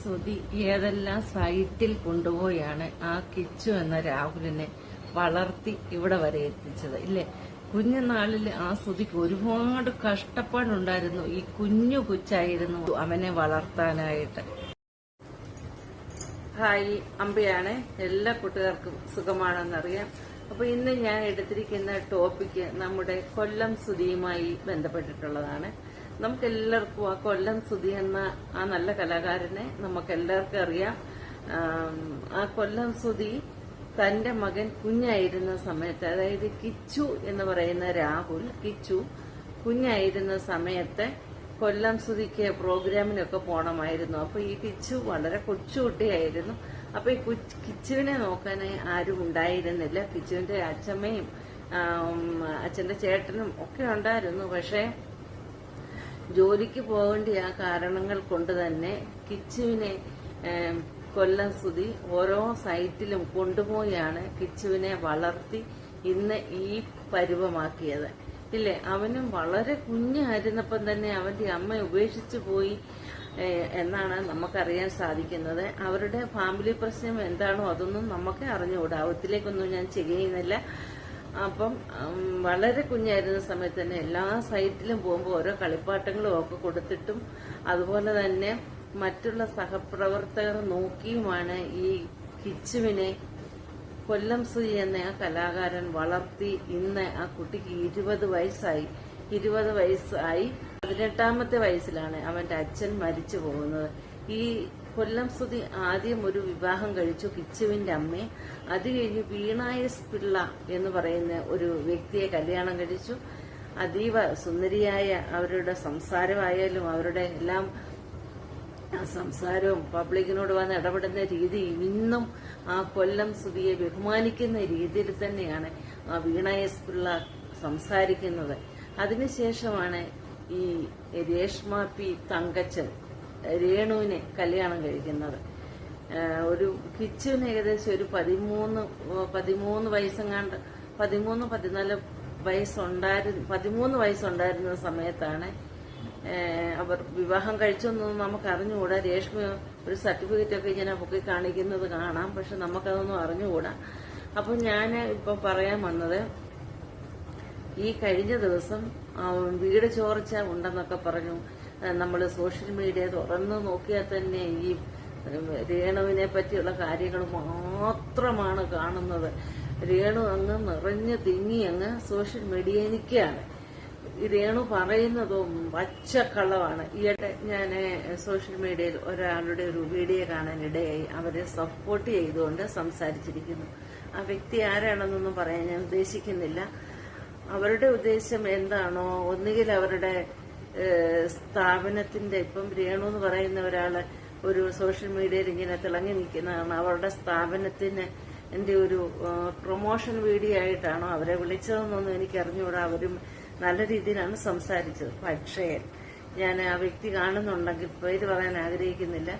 ശ്രുതി ഏതെല്ലാം സൈറ്റിൽ കൊണ്ടുപോയാണ് ആ കിച്ചു എന്ന രാഹുലിനെ വളർത്തി ഇവിടെ വരെ എത്തിച്ചത് ഇല്ലേ? കുഞ്ഞുനാളിൽ ആ ശ്രുതിക്ക് ഒരുപാട് കഷ്ടപ്പാടുണ്ടായിരുന്നു. ഈ കുഞ്ഞു കൊച്ചായിരുന്നു അവനെ വളർത്താനായിട്ട്. ഹായ് അമ്പയാണ്. എല്ലാ കൂട്ടുകാർക്കും സുഖമാണെന്നറിയാം. അപ്പൊ ഇന്ന് ഞാൻ എടുത്തിരിക്കുന്ന ടോപ്പിക്ക് നമ്മുടെ കൊല്ലം ശ്രുതിയുമായി ബന്ധപ്പെട്ടിട്ടുള്ളതാണ്. നമുക്ക് എല്ലാവർക്കും ആ കൊല്ലം സുധി എന്ന ആ നല്ല കലാകാരനെ നമുക്ക് എല്ലാവർക്കും അറിയാം. ആ കൊല്ലം സുധി തന്റെ മകൻ കുഞ്ഞായിരുന്ന സമയത്ത് അതായത് കിച്ചു എന്ന് പറയുന്ന രാഹുൽ കിച്ചു കുഞ്ഞായിരുന്ന സമയത്ത് കൊല്ലം സുധിക്ക് പ്രോഗ്രാമിനൊക്കെ പോണമായിരുന്നു. അപ്പൊ ഈ കിച്ചു വളരെ കൊച്ചുകുട്ടിയായിരുന്നു. അപ്പൊ ഈ കിച്ചുവിനെ നോക്കാനായി ആരും ഉണ്ടായിരുന്നില്ല. കിച്ചുവിന്റെ അച്ഛമ്മയും അച്ഛന്റെ ചേട്ടനും ഒക്കെ ഉണ്ടായിരുന്നു. പക്ഷേ ജോലിക്ക് പോകേണ്ട ആ കാരണങ്ങൾ കൊണ്ട് തന്നെ കിച്ചുവിനെ കൊല്ലം സുതി ഓരോ സൈറ്റിലും കൊണ്ടുപോയാണ് കിച്ചുവിനെ വളർത്തി ഇന്ന് ഈ പരുവമാക്കിയത്. ഇല്ലേ? അവനും വളരെ കുഞ്ഞായിരുന്നപ്പം തന്നെ അവന്റെ അമ്മ ഉപേക്ഷിച്ചു പോയി എന്നാണ് നമുക്കറിയാൻ സാധിക്കുന്നത്. അവരുടെ ഫാമിലി പ്രശ്നം എന്താണോ അതൊന്നും നമുക്ക് അറിഞ്ഞുകൂടാ. അവത്തിലേക്കൊന്നും ഞാൻ ചെയ്യുന്നില്ല. അപ്പം വളരെ കുഞ്ഞായിരുന്ന സമയത്ത് തന്നെ എല്ലാ സൈറ്റിലും പോകുമ്പോൾ ഓരോ കളിപ്പാട്ടങ്ങളും ഒക്കെ കൊടുത്തിട്ടും അതുപോലെ തന്നെ മറ്റുള്ള സഹപ്രവർത്തകർ നോക്കിയുമാണ് ഈ കിച്ചുവിനെ കൊല്ലം സുയി എന്ന ആ കലാകാരൻ വളർത്തി ഇന്ന് ആ കുട്ടിക്ക് ഇരുപത് വയസ്സായി. ഇരുപത് വയസ്സായി. പതിനെട്ടാമത്തെ വയസ്സിലാണ് അവന്റെ അച്ഛൻ മരിച്ചു പോകുന്നത്. ഈ കൊല്ലം സ്തുതി ആദ്യം ഒരു വിവാഹം കഴിച്ചു കിച്ചുവിന്റെ അമ്മയെ. അത് കഴിഞ്ഞ് വീണായസ് പിള്ള എന്ന് പറയുന്ന ഒരു വ്യക്തിയെ കല്യാണം കഴിച്ചു. അതീവ സുന്ദരിയായ അവരുടെ സംസാരമായാലും അവരുടെ എല്ലാം സംസാരവും പബ്ലിക്കിനോട് വന്ന് ഇടപെടുന്ന രീതി ഇന്നും ആ കൊല്ലം സ്തുതിയെ ബഹുമാനിക്കുന്ന രീതിയിൽ തന്നെയാണ് ആ വീണ എസ് പിള്ള സംസാരിക്കുന്നത്. അതിനുശേഷമാണ് ഈ രേഷ്മ പി തങ്കച്ചൻ രേണുവിനെ കല്യാണം കഴിക്കുന്നത്. ഒരു കിച്ചുവിന് ഏകദേശം ഒരു പതിമൂന്ന് പതിമൂന്ന് വയസ്സെങ്ങാണ്ട് പതിമൂന്ന് പതിനാല് വയസ്സുണ്ടായിരുന്നു പതിമൂന്ന് വയസ്സുണ്ടായിരുന്ന സമയത്താണ് അവർ വിവാഹം കഴിച്ചൊന്നും നമുക്ക് അറിഞ്ഞുകൂടാ രേഷ്മ ഒരു സർട്ടിഫിക്കറ്റ് ഒക്കെ ഇങ്ങനെ പൊക്കി കാണിക്കുന്നത് കാണാം പക്ഷെ നമുക്കതൊന്നും അറിഞ്ഞുകൂടാ. അപ്പൊ ഞാൻ ഇപ്പൊ പറയാൻ വന്നത് ഈ കഴിഞ്ഞ ദിവസം വീട് ചോർച്ച ഉണ്ടെന്നൊക്കെ പറഞ്ഞു. നമ്മൾ സോഷ്യൽ മീഡിയ തുറന്നു നോക്കിയാൽ തന്നെ ഈ രേണുവിനെ പറ്റിയുള്ള കാര്യങ്ങൾ മാത്രമാണ് കാണുന്നത്. രേണു അങ്ങ് നിറഞ്ഞു തിങ്ങി അങ്ങ് സോഷ്യൽ മീഡിയയിൽ ഈ രേണു പറയുന്നതും പച്ചക്കള്ളമാണ്. ഈയിടെ ഞാൻ സോഷ്യൽ മീഡിയയിൽ ഒരാളുടെ ഒരു വീഡിയോ കാണാനിടയായി. അവരെ സപ്പോർട്ട് ചെയ്തുകൊണ്ട് സംസാരിച്ചിരിക്കുന്നു. ആ വ്യക്തി ആരാണെന്നൊന്നും പറയാൻ ഞാൻ ഉദ്ദേശിക്കുന്നില്ല. അവരുടെ ഉദ്ദേശം എന്താണോ ഒന്നുകിൽ അവരുടെ സ്ഥാപനത്തിന്റെ ഇപ്പം രേണു എന്ന് പറയുന്ന ഒരാൾ ഒരു സോഷ്യൽ മീഡിയയിൽ ഇങ്ങനെ തിളങ്ങി നിൽക്കുന്നതാണ്. അവരുടെ സ്ഥാപനത്തിന് എന്റെ ഒരു പ്രൊമോഷൻ വീഡിയോ ആയിട്ടാണോ അവരെ വിളിച്ചതെന്നൊന്നും എനിക്ക് അറിഞ്ഞുകൂടാ അവരും നല്ല രീതിയിലാണ് സംസാരിച്ചത്. പക്ഷേ ഞാൻ ആ വ്യക്തി കാണുന്നുണ്ടെങ്കിൽ പേര് പറയാൻ ആഗ്രഹിക്കുന്നില്ല.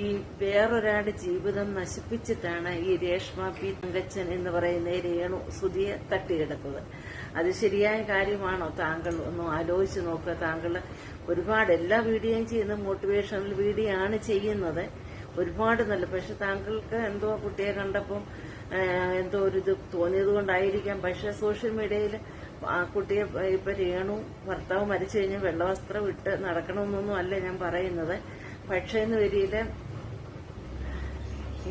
ഈ വേറൊരാളുടെ ജീവിതം നശിപ്പിച്ചിട്ടാണ് ഈ രേഷ്മ പി തങ്കച്ചൻ എന്ന് പറയുന്ന രേണു സുധിയെ തട്ടിയെടുത്തത്. അത് ശരിയായ കാര്യമാണോ? താങ്കൾ ഒന്ന് ആലോചിച്ച് നോക്കുക. താങ്കൾ ഒരുപാട് എല്ലാ വീഡിയോയും ചെയ്യുന്ന മോട്ടിവേഷണൽ വീഡിയോ ആണ് ചെയ്യുന്നത്. ഒരുപാട് നല്ല പക്ഷെ താങ്കൾക്ക് എന്തോ കുട്ടിയെ കണ്ടപ്പോൾ എന്തോ ഒരു ഇത് തോന്നിയത് കൊണ്ടായിരിക്കാം. പക്ഷെ സോഷ്യൽ മീഡിയയിൽ ആ കുട്ടിയെ ഇപ്പൊ രേണു ഭർത്താവ് മരിച്ചു കഴിഞ്ഞ് വെള്ളവസ്ത്രം ഇട്ട് നടക്കണമെന്നൊന്നും അല്ല ഞാൻ പറയുന്നത്. പക്ഷേ എന്ന് വരിയിൽ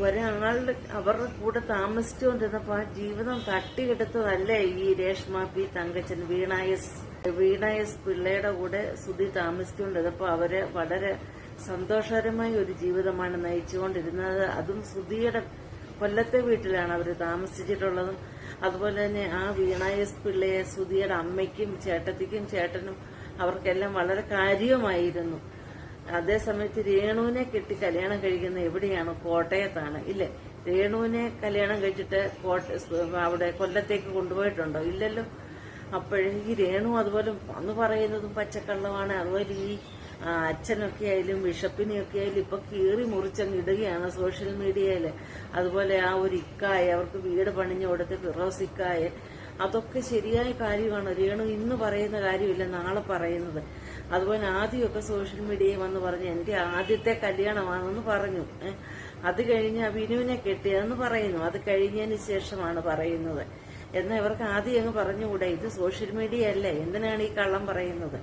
ഒരാളുടെ അവരുടെ കൂടെ താമസിച്ചുകൊണ്ടിരുന്നപ്പോ ആ ജീവിതം തട്ടിയെടുത്തതല്ലേ ഈ രേഷ്മ പി തങ്കച്ചൻ വീണായസ്. വീണായസ് പിള്ളയുടെ കൂടെ സുധി താമസിച്ചുകൊണ്ടിരുന്നപ്പോ അവരെ വളരെ സന്തോഷകരമായ ഒരു ജീവിതമാണ് നയിച്ചുകൊണ്ടിരുന്നത്. അതും സുധിയുടെ കൊല്ലത്തെ വീട്ടിലാണ് അവർ താമസിച്ചിട്ടുള്ളതും. അതുപോലെ തന്നെ ആ വീണായസ് പിള്ളയെ സുധിയുടെ അമ്മയ്ക്കും ചേട്ടത്തിക്കും ചേട്ടനും അവർക്കെല്ലാം വളരെ കാര്യമായിരുന്നു അതേസമയത്ത് രേണുവിനെ കെട്ടി കല്യാണം കഴിക്കുന്ന എവിടെയാണ്? കോട്ടയത്താണ്. ഇല്ലേ? രേണുവിനെ കല്യാണം കഴിച്ചിട്ട് കോട്ട അവിടെ കൊല്ലത്തേക്ക് കൊണ്ടുപോയിട്ടുണ്ടോ? ഇല്ലല്ലോ. അപ്പോഴേ ഈ രേണു അതുപോലെ അന്ന് പറയുന്നതും പച്ചക്കള്ളമാണ്. അതുപോലെ ഈ അച്ഛനൊക്കെ ആയാലും ബിഷപ്പിനെയൊക്കെ ആയാലും ഇപ്പൊ കീറി മുറിച്ചങ്ങ് ഇടുകയാണ് സോഷ്യൽ മീഡിയയിൽ അതുപോലെ ആ ഒരു ഇക്കായ അവർക്ക് വീട് പണിഞ്ഞു കൊടുത്ത് ഫിറോസ് ഇക്കായ. അതൊക്കെ ശരിയായ കാര്യമാണ്. രേണു ഇന്ന് പറയുന്ന കാര്യമില്ല നാളെ പറയുന്നത്. അതുപോലെ ആദ്യമൊക്കെ സോഷ്യൽ മീഡിയയിൽ വന്ന് പറഞ്ഞു എന്റെ ആദ്യത്തെ കല്യാണമാണെന്ന് പറഞ്ഞു. അത് കഴിഞ്ഞ് വിനുവിനെ കെട്ടിയതെന്ന് പറയുന്നു. അത് കഴിഞ്ഞതിന് ശേഷമാണ് പറയുന്നത്. എന്നാൽ ഇവർക്ക് ആദ്യം അങ്ങ് പറഞ്ഞുകൂടെ ഇത് സോഷ്യൽ മീഡിയ അല്ലേ? എന്തിനാണ് ഈ കള്ളം പറയുന്നത്?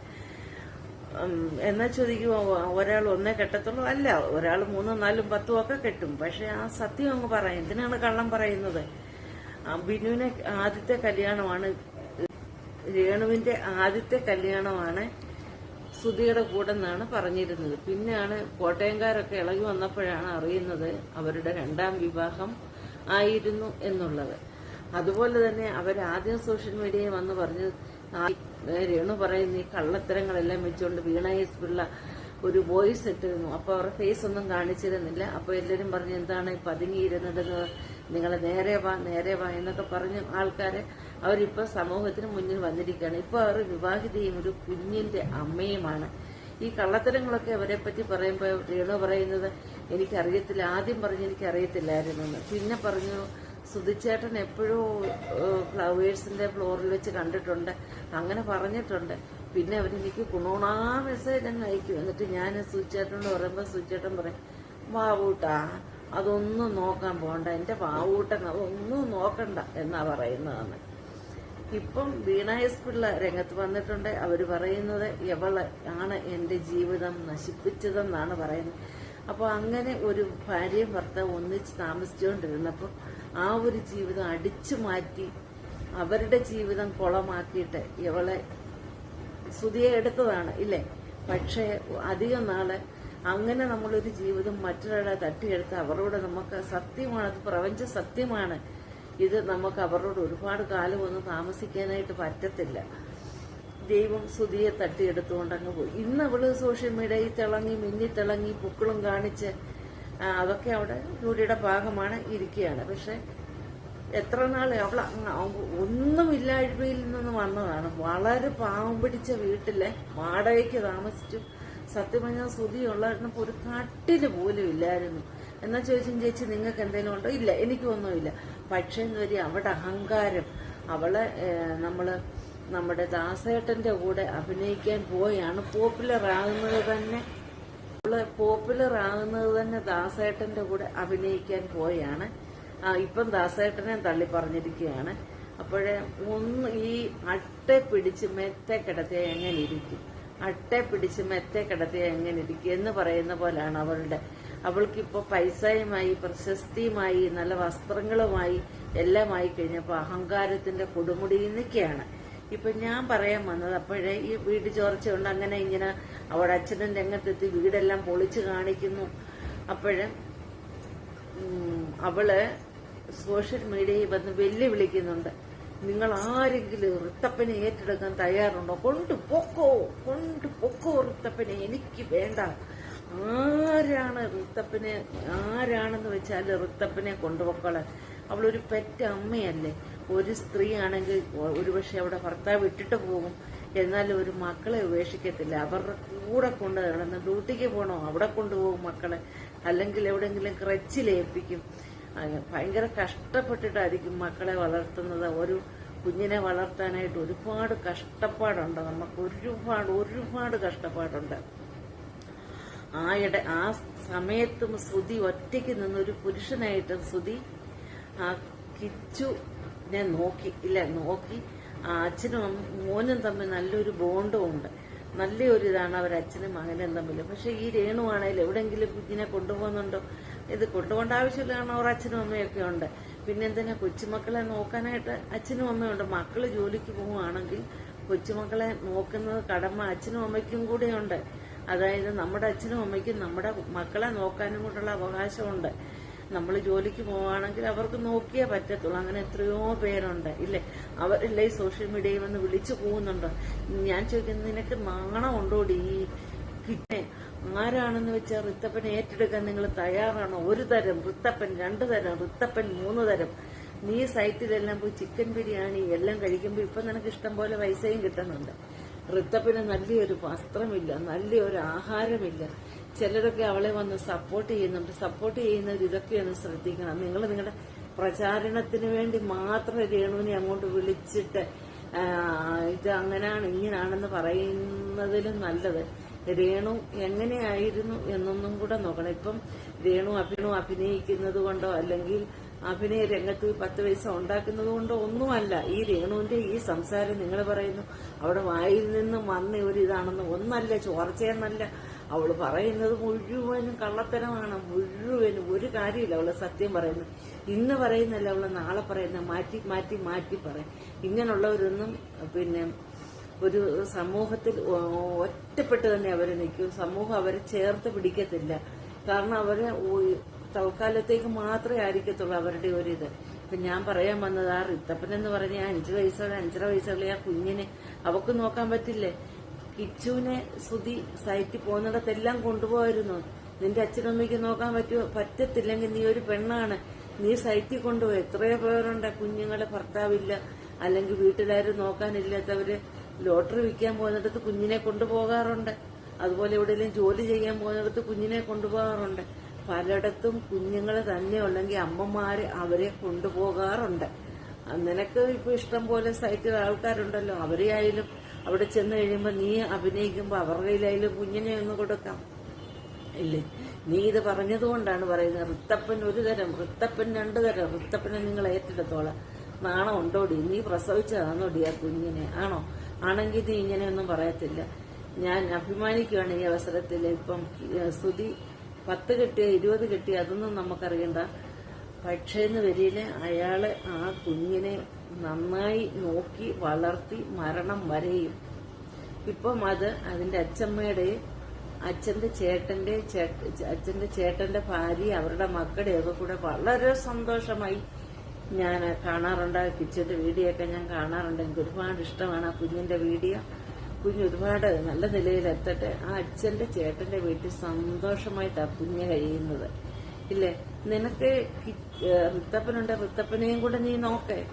എന്നാ ചോദിക്കുമോ ഒരാൾ ഒന്നേ കെട്ടത്തുള്ളൂ. അല്ല ഒരാൾ മൂന്നും നാലും പത്തും ഒക്കെ കെട്ടും. പക്ഷെ ആ സത്യം അങ്ങ് പറയാം. എന്തിനാണ് കള്ളം പറയുന്നത്? ആ ബിനുവിനെ ആദ്യത്തെ കല്യാണമാണ് രേണുവിന്റെ ആദ്യത്തെ കല്യാണമാണ് സുധിയുടെ കൂടെ നിന്നാണ് പറഞ്ഞിരുന്നത്. പിന്നെയാണ് കോട്ടയംകാരൊക്കെ ഇളകി വന്നപ്പോഴാണ് അറിയുന്നത് അവരുടെ രണ്ടാം വിവാഹം ആയിരുന്നു എന്നുള്ളത്. അതുപോലെ തന്നെ അവരാദ്യം സോഷ്യൽ മീഡിയയിൽ വന്ന് പറഞ്ഞു രേണു പറയുന്ന ഈ കള്ളത്തരങ്ങളെല്ലാം വെച്ചുകൊണ്ട് വീണ എസ് പിള്ള ഒരു വോയിസ് ഇട്ടിരുന്നു. അപ്പൊ അവരുടെ ഫേസ് ഒന്നും കാണിച്ചിരുന്നില്ല. അപ്പൊ എല്ലാവരും പറഞ്ഞു എന്താണ് പതുങ്ങിയിരുന്നത്? നിങ്ങൾ നേരെ വാ നേരെ വാ എന്നൊക്കെ പറഞ്ഞ് ആൾക്കാരെ അവരിപ്പോ സമൂഹത്തിന് മുന്നിൽ വന്നിരിക്കുകയാണ്. ഇപ്പൊ അവർ വിവാഹിതയും ഒരു കുഞ്ഞിന്റെ അമ്മയുമാണ്. ഈ കള്ളത്തരങ്ങളൊക്കെ അവരെ പറ്റി പറയുമ്പോൾ രേണു പറയുന്നത് എനിക്കറിയത്തില്ല ആദ്യം പറഞ്ഞു എനിക്കറിയത്തില്ലായിരുന്നു. പിന്നെ പറഞ്ഞു സുധിച്ചേട്ടൻ എപ്പോഴും ഫ്ലവേഴ്സിന്റെ ഫ്ലോറിൽ വെച്ച് കണ്ടിട്ടുണ്ട്. അങ്ങനെ പറഞ്ഞിട്ടുണ്ട്. പിന്നെ അവരെനിക്ക് കുണോണാ മെസ്സേജ് അങ്ങ് അയക്കും. എന്നിട്ട് ഞാൻ സുധിച്ചേട്ടനോട് പറയുമ്പോൾ സുധിച്ചേട്ടൻ പറയും വാവൂട്ടാ അതൊന്നും നോക്കാൻ പോകണ്ട എന്റെ വാവൂട്ടൻ അതൊന്നും നോക്കണ്ട എന്നാ പറയുന്നതെന്ന് ഇപ്പം വീണ എസ് പിള്ള രംഗത്ത് വന്നിട്ടുണ്ട്. അവർ പറയുന്നത് എവൾ ആണ് എന്റെ ജീവിതം നശിപ്പിച്ചതെന്നാണ് പറയുന്നത്. അപ്പോൾ അങ്ങനെ ഒരു ഭാര്യയും ഭർത്താവും ഒന്നിച്ച് താമസിച്ചുകൊണ്ടിരുന്നപ്പോൾ ആ ഒരു ജീവിതം അടിച്ചു മാറ്റി അവരുടെ ജീവിതം കുളമാക്കിയിട്ട് ഇവളെ സ്തുതിയെ എടുത്തതാണ് ഇല്ലേ? പക്ഷേ അധികം നാൾ അങ്ങനെ നമ്മളൊരു ജീവിതം മറ്റൊരാളെ തട്ടിയെടുത്ത് അവരോട് നമുക്ക് സത്യമാണ് അത് പ്രപഞ്ച സത്യമാണ് ഇത് നമുക്ക് അവരോട് ഒരുപാട് കാലം ഒന്നും താമസിക്കാനായിട്ട് പറ്റത്തില്ല. ദൈവം സുതിയെ തട്ടിയെടുത്തുകൊണ്ട് അങ്ങ് പോയി. ഇന്ന് അവൾ സോഷ്യൽ മീഡിയയിൽ തിളങ്ങി മിന്നി തിളങ്ങി പൂക്കളും കാണിച്ച് അതൊക്കെ അവിടെ ജോലിയുടെ ഭാഗമാണ് ഇരിക്കുകയാണ്. പക്ഷെ എത്ര നാൾ അവൾ ഒന്നുമില്ലായ്മയിൽ നിന്ന് വന്നതാണ്. വളരെ പാവം പിടിച്ച വീട്ടിലെ വാടകയ്ക്ക് താമസിച്ചു. സത്യം പറഞ്ഞാൽ സുതിയുള്ളപ്പോൾ ഒരു കട്ടിൽ പോലും ഇല്ലായിരുന്നു. എന്നാ ചോദിച്ചും ചേച്ചി നിങ്ങൾക്ക് എന്തെങ്കിലും ഉണ്ടോ? ഇല്ല എനിക്കൊന്നുമില്ല പക്ഷേ എന്ന് വരി അവിടെ അഹങ്കാരം അവളെ നമ്മൾ നമ്മുടെ ദാസേട്ടന്റെ കൂടെ അഭിനയിക്കാൻ പോയാണ് പോപ്പുലർ ആകുന്നത് തന്നെ. അവൾ പോപ്പുലർ ആകുന്നത് തന്നെ ദാസേട്ടന്റെ കൂടെ അഭിനയിക്കാൻ പോയാണ്. ഇപ്പം ദാസേട്ടനെ തള്ളി പറഞ്ഞിരിക്കുകയാണ് അപ്പോഴേ ഒന്ന് ഈ അട്ടെ പിടിച്ച് മെത്തെ കിടത്തിയ എങ്ങനെ ഇരിക്കും? അട്ടെ പിടിച്ച് മെത്തെ കിടത്തിയ എങ്ങനെ ഇരിക്കും എന്ന് പറയുന്ന പോലെയാണ് അവളുടെ അവൾക്കിപ്പോ പൈസയുമായി പ്രശസ്തിയുമായി നല്ല വസ്ത്രങ്ങളുമായി എല്ലാം ആയി കഴിഞ്ഞപ്പോൾ അഹങ്കാരത്തിന്റെ കൊടുമുടിയിൽ നിൽക്കുകയാണ്. ഇപ്പൊ ഞാൻ പറയാൻ വന്നത് അപ്പോഴേ ഈ വീട് ചോർച്ചയുണ്ട് അങ്ങനെ ഇങ്ങനെ അവിടെ അച്ഛനും രംഗത്തെത്തി വീടെല്ലാം പൊളിച്ചു കാണിക്കുന്നു. അപ്പോഴേ അവൾ സോഷ്യൽ മീഡിയയിൽ വന്ന് വെല്ലുവിളിക്കുന്നുണ്ട്. നിങ്ങൾ ആരെങ്കിലും ഋത്തപ്പനെ ഏറ്റെടുക്കാൻ തയ്യാറുണ്ടോ? കൊണ്ടു പൊക്കോ കൊണ്ടു പൊക്കോ ഋത്തപ്പനെ എനിക്ക് വേണ്ട. ആരാണ് ഋത്തപ്പനെ ആരാണെന്ന് വെച്ചാൽ ഋത്തപ്പനെ കൊണ്ടുപോക്കളെ? അവളൊരു പെറ്റ അമ്മയല്ലേ. ഒരു സ്ത്രീ ആണെങ്കിൽ ഒരുപക്ഷെ അവിടെ ഭർത്താവ് ഇട്ടിട്ട് പോകും. എന്നാൽ ഒരു മക്കളെ ഉപേക്ഷിക്കത്തില്ല. അവരുടെ കൂടെ കൊണ്ട് നടന്ന് ഡ്യൂട്ടിക്ക് പോകണോ അവിടെ കൊണ്ടുപോകും മക്കളെ. അല്ലെങ്കിൽ എവിടെയെങ്കിലും ക്രച്ചിലേൽപ്പിക്കും ഭയങ്കര കഷ്ടപ്പെട്ടിട്ടായിരിക്കും മക്കളെ വളർത്തുന്നത്. ഒരു കുഞ്ഞിനെ വളർത്താനായിട്ട് ഒരുപാട് കഷ്ടപ്പാടുണ്ട്. നമുക്ക് ഒരുപാട് ഒരുപാട് കഷ്ടപ്പാടുണ്ട്. ആ ഇട ആ സമയത്തും ശ്രുതി ഒറ്റയ്ക്ക് നിന്നൊരു പുരുഷനായിട്ടും ശ്രുതി ആ കിച്ചുനെ നോക്കി ഇല്ല നോക്കി. ആ അച്ഛനും മോനും തമ്മിൽ നല്ലൊരു ബോണ്ടും ഉണ്ട് നല്ലൊരു ഇതാണ് അവർ അച്ഛനും മകനും തമ്മിൽ. പക്ഷെ ഈ രേണുവാണേലും എവിടെങ്കിലും കുഞ്ഞിനെ കൊണ്ടുപോകുന്നുണ്ടോ? ഇത് കൊണ്ടുപോകേണ്ട ആവശ്യമില്ല കാരണം അവർ അച്ഛനും അമ്മയൊക്കെ ഉണ്ട്. പിന്നെ എന്തിനാ കൊച്ചുമക്കളെ നോക്കാനായിട്ട് അച്ഛനും അമ്മയുണ്ട് മക്കൾ ജോലിക്ക് പോവുകയാണെങ്കിൽ കൊച്ചുമക്കളെ നോക്കുന്നത് കടമ അച്ഛനും അമ്മയ്ക്കും കൂടെയുണ്ട്. അതായത് നമ്മുടെ അച്ഛനും അമ്മയ്ക്കും നമ്മുടെ മക്കളെ നോക്കാനും കൂടെയുള്ള അവകാശമുണ്ട്. നമ്മൾ ജോലിക്ക് പോവുകയാണെങ്കിൽ അവർക്ക് നോക്കിയേ പറ്റത്തുള്ളൂ. അങ്ങനെ എത്രയോ പേരുണ്ട്. ഇല്ലേ? അവരല്ലേ ഈ സോഷ്യൽ മീഡിയയിൽ വന്ന് വിളിച്ചു പോകുന്നുണ്ട്. ഞാൻ ചോദിക്കുന്നത് നിനക്ക് നാണം ഉണ്ടോടി ഈ ആരാണെന്ന് വെച്ചാൽ ഋത്തപ്പൻ ഏറ്റെടുക്കാൻ നിങ്ങൾ തയ്യാറാണോ? ഒരു തരം ഋത്തപ്പൻ രണ്ടു തരം ഋത്തപ്പൻ മൂന്ന് തരം. നീ സൈറ്റിലെല്ലാം പോയി ചിക്കൻ ബിരിയാണി എല്ലാം കഴിക്കുമ്പോൾ ഇപ്പൊ നിനക്ക് ഇഷ്ടം പോലെ പൈസയും കിട്ടുന്നുണ്ട്. ഋത്തപ്പന് നല്ലൊരു വസ്ത്രമില്ല നല്ലൊരു ആഹാരമില്ല. ചിലരൊക്കെ അവളെ വന്ന് സപ്പോർട്ട് ചെയ്യുന്നുണ്ട്. സപ്പോർട്ട് ചെയ്യുന്നവർ ഇതൊക്കെയൊന്ന് ശ്രദ്ധിക്കണം. നിങ്ങൾ നിങ്ങളുടെ പ്രചാരണത്തിന് വേണ്ടി മാത്രം രേണുവിനെ അങ്ങോട്ട് വിളിച്ചിട്ട് ഇത് അങ്ങനെയാണ് ഇങ്ങനാണെന്ന് പറയുന്നതിലും നല്ലത്. രേണു എങ്ങനെയായിരുന്നു എന്നൊന്നും കൂടെ നോക്കണം. ഇപ്പം രേണു അഭിനു അഭിനയിക്കുന്നത് കൊണ്ടോ അല്ലെങ്കിൽ അഭിനയ രംഗത്ത് പത്ത് പൈസ ഉണ്ടാക്കുന്നത് കൊണ്ടോ ഒന്നുമല്ല. ഈ രേണുവിന്റെ ഈ സംസാരം നിങ്ങൾ പറയുന്നു. അവിടെ വായിൽ നിന്ന് വന്ന ഒരു ഇതാണെന്ന് ഒന്നല്ല ചോർച്ചയെന്നല്ല. അവൾ പറയുന്നത് മുഴുവനും കള്ളത്തരമാണ് മുഴുവനും. ഒരു കാര്യമില്ല അവൾ സത്യം പറയുന്നു ഇന്ന് പറയുന്നല്ല അവൾ നാളെ പറയുന്ന മാറ്റി മാറ്റി മാറ്റി പറയും ഇങ്ങനെയുള്ളവരൊന്നും പിന്നെ ഒരു സമൂഹത്തിൽ ഒറ്റപ്പെട്ട് തന്നെ അവർ നിൽക്കും. സമൂഹം അവരെ ചേർത്ത് പിടിക്കത്തില്ല. കാരണം അവരെ തൽക്കാലത്തേക്ക് മാത്രമേ ആയിരിക്കത്തുള്ളൂ അവരുടെ ഒരു ഇത് ഇപ്പൊ ഞാൻ പറയാൻ വന്നത് ആ റിത്തപ്പൻ എന്ന് പറഞ്ഞ അഞ്ചു വയസ്സുള്ള അഞ്ചര വയസ്സുള്ള ആ കുഞ്ഞിനെ അവക്ക് നോക്കാൻ പറ്റില്ലേ? കിച്ചുവിനെ സുതി സൈറ്റിൽ പോകുന്നിടത്തെല്ലാം കൊണ്ടുപോകായിരുന്നു നിന്റെ അച്ഛനമ്മയ്ക്ക് നോക്കാൻ പറ്റുമോ പറ്റത്തില്ലെങ്കിൽ നീ ഒരു പെണ്ണാണ്. നീ സൈറ്റിൽ കൊണ്ടുപോയി. എത്രയോ പേരുണ്ട്. കുഞ്ഞുങ്ങളെ ഭർത്താവില്ല. അല്ലെങ്കിൽ വീട്ടിലാരും നോക്കാനില്ലാത്തവര് ലോട്ടറി വിൽക്കാൻ പോകുന്നിടത്ത് കുഞ്ഞിനെ കൊണ്ടുപോകാറുണ്ട്. അതുപോലെ എവിടെയെങ്കിലും ജോലി ചെയ്യാൻ പോകുന്നിടത്ത് കുഞ്ഞിനെ കൊണ്ടുപോകാറുണ്ട്. പലയിടത്തും കുഞ്ഞുങ്ങൾ തന്നെ ഉണ്ടെങ്കിൽ അമ്മമാര് അവരെ കൊണ്ടുപോകാറുണ്ട്. നിനക്ക് ഇപ്പൊ ഇഷ്ടം പോലെ സൈറ്റിൽ ആൾക്കാരുണ്ടല്ലോ. അവരെ ആയാലും അവിടെ ചെന്ന് കഴിയുമ്പോൾ നീ അഭിനയിക്കുമ്പോൾ അവരുടെ കയ്യിലായാലും കുഞ്ഞിനെ ഒന്ന് കൊടുക്കാം. ഇല്ലേ? നീ ഇത് പറഞ്ഞതുകൊണ്ടാണ് പറയുന്നത്. റിത്തപ്പൻ ഒരു തരം റിത്തപ്പൻ രണ്ടു തരം. റിത്തപ്പനെ നിങ്ങൾ ഏറ്റെടുത്തോളാം. നാണം ഉണ്ടോടി? നീ പ്രസവിച്ചതാണോടി ആ കുഞ്ഞിനെ? ആണോ? ആണെങ്കിൽ നീ ഇങ്ങനെയൊന്നും പറയത്തില്ല. ഞാൻ അഭിമാനിക്കുകയാണ് ഈ അവസരത്തിൽ. ഇപ്പം സ്തുതി പത്ത് കെട്ടിയ ഇരുപത് കെട്ടിയ അതൊന്നും നമുക്കറിയണ്ട. പക്ഷേന്ന് വരിയിൽ അയാൾ ആ കുഞ്ഞിനെ നന്നായി നോക്കി വളർത്തി മരണം വരെയും. ഇപ്പം അത് അതിന്റെ അച്ഛമ്മയുടെയും അച്ഛന്റെ ചേട്ടന്റെ അച്ഛന്റെ ചേട്ടന്റെ ഭാര്യ അവരുടെ മക്കളുടെ ഒക്കെ കൂടെ വളരെ സന്തോഷമായി ഞാൻ കാണാറുണ്ട്. കിച്ചന്റെ വീഡിയോ ഒക്കെ ഞാൻ കാണാറുണ്ട്. എനിക്ക് ഒരുപാട് ഇഷ്ടമാണ് ആ കുഞ്ഞിന്റെ വീഡിയോ. കുഞ്ഞ് ഒരുപാട് നല്ല നിലയിലെത്തട്ടെ ആ അച്ഛന്റെ ചേട്ടന്റെ വീട്ടിൽ സന്തോഷമായിട്ടാ കുഞ്ഞ് കഴിയുന്നത്. ഇല്ലേ? നിനക്ക് വൃത്തപ്പനുണ്ട്. വൃത്തപ്പനെയും കൂടെ നീ നോക്കേ.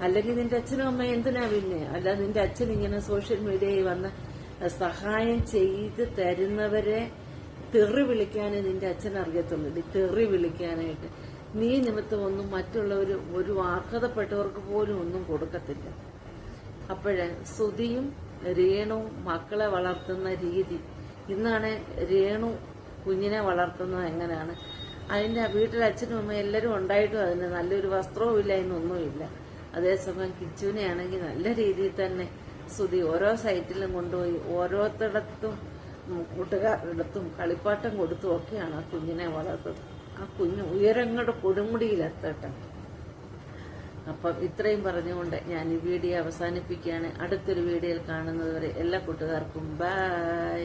അല്ലെങ്കിൽ നിന്റെ അച്ഛനും അമ്മയും എന്തിനാ പിന്നെ? അല്ല നിന്റെ അച്ഛൻ ഇങ്ങനെ സോഷ്യൽ മീഡിയയിൽ വന്ന് സഹായം ചെയ്ത് തരുന്നവരെ തെറി വിളിക്കാനേ നിന്റെ അച്ഛൻ അറിയത്തുള്ളൂ. തെറി വിളിക്കാനായിട്ട്. നീ നിമിത്തം ഒന്നും മറ്റുള്ളവർ ഒരു അർഹതപ്പെട്ടവർക്ക് പോലും ഒന്നും കൊടുക്കത്തില്ല. അപ്പോഴ് ശ്രുതിയും രേണുവും മക്കളെ വളർത്തുന്ന രീതി. ഇന്നാണ് രേണു കുഞ്ഞിനെ വളർത്തുന്നത് എങ്ങനെയാണ്? അതിന്റെ വീട്ടിൽ അച്ഛനും അമ്മ എല്ലാവരും ഉണ്ടായിട്ടും അതിന് നല്ലൊരു വസ്ത്രവും ഇല്ല എന്നൊന്നുമില്ല അതേസമയം കിച്ചുവിനെ ആണെങ്കിൽ നല്ല രീതിയിൽ തന്നെ സ്തുതി ഓരോ സൈറ്റിലും കൊണ്ടുപോയി ഓരോരുത്തടത്തും കൂട്ടുകാരടത്തും കളിപ്പാട്ടം കൊടുത്തും ഒക്കെയാണ് ആ കുഞ്ഞിനെ വളർത്തുന്നത്. ആ കുഞ്ഞ് ഉയരങ്ങളുടെ കൊടുമുടിയിലെത്തട്ടെ. അപ്പം ഇത്രയും പറഞ്ഞുകൊണ്ട് ഞാൻ ഈ വീഡിയോ അവസാനിപ്പിക്കുകയാണ്. അടുത്തൊരു വീഡിയോയിൽ കാണുന്നതുവരെ എല്ലാ കൂട്ടുകാർക്കും ബൈ